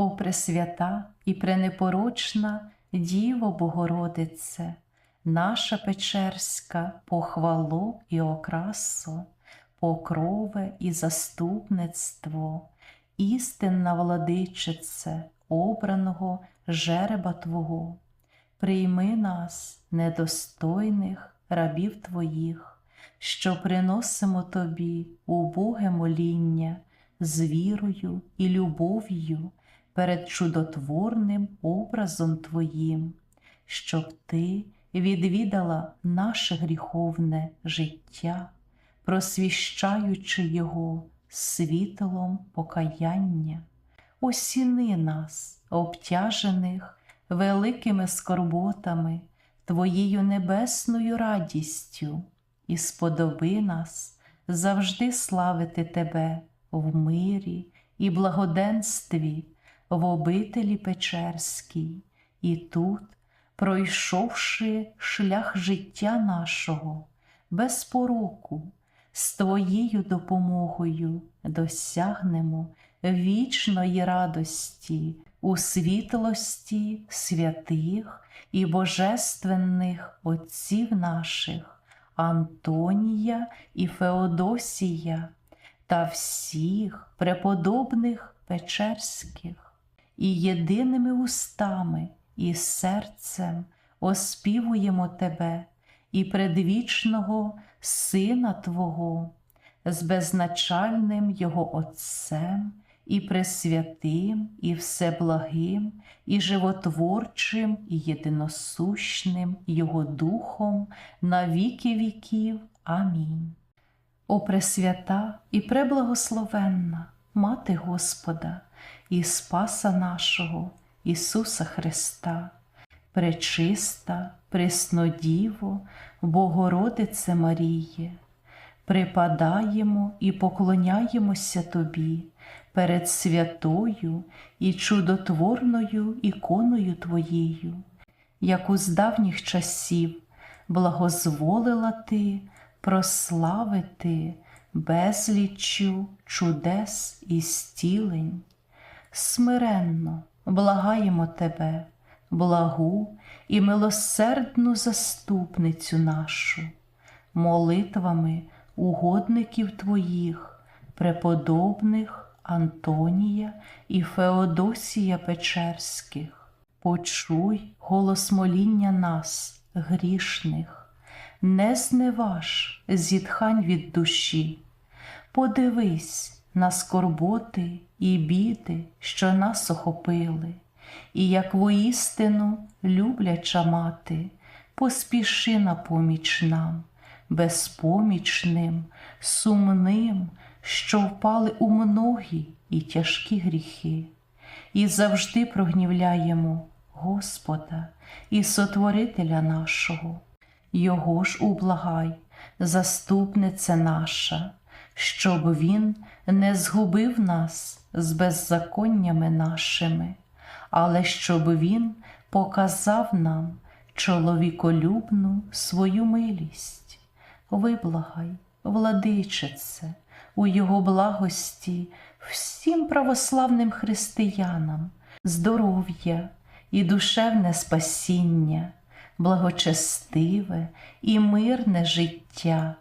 О Пресвята і пренепорочна Діво Богородице, наша Печерська похвалу і окрасу, покрове і заступництво, істинна владичице обраного жереба Твого, прийми нас, недостойних рабів Твоїх, що приносимо Тобі убоге моління з вірою і любов'ю перед чудотворним образом Твоїм, щоб Ти відвідала наше гріховне життя, просвіщаючи його світлом покаяння, осіни нас, обтяжених великими скорботами, Твоєю небесною радістю, і сподоби нас завжди славити Тебе в мирі і благоденстві, в обителі Печерській, і тут, пройшовши шлях життя нашого, без пороку, з Твоєю допомогою досягнемо вічної радості у світлості святих і божественних Отців наших, Антонія і Феодосія та всіх преподобних Печерських, і єдиними устами і серцем оспівуємо Тебе і предвічного Сина Твого, з безначальним Його Отцем, і Пресвятим, і Всеблагим, і животворчим, і єдиносущним Його Духом на віки віків. Амінь. О Пресвята і преблагословенна Мати Господа і Спаса нашого Ісуса Христа, пречиста, преснодіво, Богородице Маріє, припадаємо і поклоняємося Тобі перед святою і чудотворною іконою Твоєю, яку з давніх часів благозволила Ти прославити безліччю чудес і стілень. Смиренно благаємо Тебе, благу і милосердну заступницю нашу, молитвами угодників Твоїх, преподобних Антонія і Феодосія Печерських. Почуй голос моління нас, грішних, не зневаж зітхань від душі, подивись на скорботи і біди, що нас охопили, і як воістину любляча мати, поспіши на поміч нам, безпомічним, сумним, що впали у многі і тяжкі гріхи, і завжди прогнівляємо Господа і Сотворителя нашого. Його ж ублагай, заступниця наша, щоб Він не згубив нас з беззаконнями нашими, але щоб Він показав нам чоловіколюбну свою милість. Виблагай, владичице, у Його благості всім православним християнам, здоров'я і душевне спасіння благочестиве і мирне життя,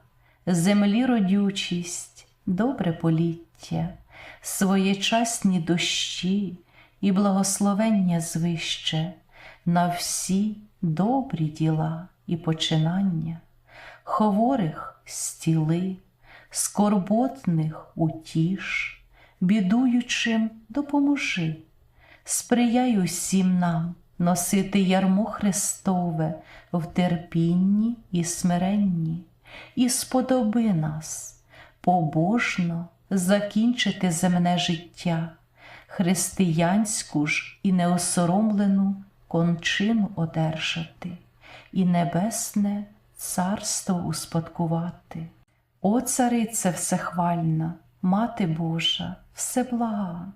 землі родючість, добре поліття, своєчасні дощі і благословення звище на всі добрі діла і починання, хворих стіли, скорботних утіш, бідуючим допоможи, сприяй усім нам носити ярмо Христове в терпінні і смиренні, і сподоби нас побожно закінчити земне життя, християнську ж і неосоромлену кончину одержати, і небесне царство успадкувати. О, царице всехвальна, Мати Божа, всеблага,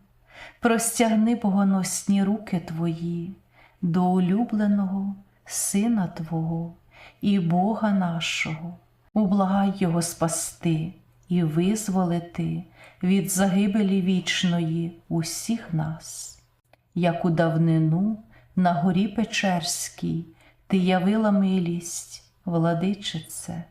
простягни богоносні руки Твої до улюбленого Сина Твого і Бога нашого, ублагай Його спасти і визволити від загибелі вічної усіх нас. як у давнину на горі Печерській ти явила милість, владичице,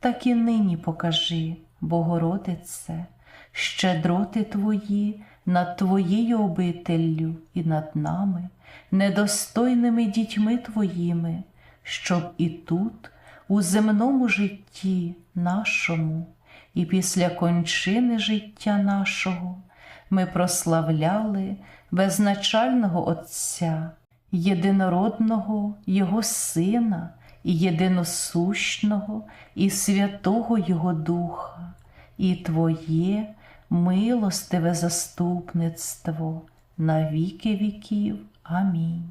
так і нині покажи, Богородице, щедроти твої над твоєю обителлю і над нами, недостойними дітьми твоїми, щоб і тут, у земному житті нашому, і після кончини життя нашого ми прославляли безначального Отця, єдинородного Його Сина і єдиносущного і святого Його Духа, і Твоє милостиве заступництво на віки віків. Амінь.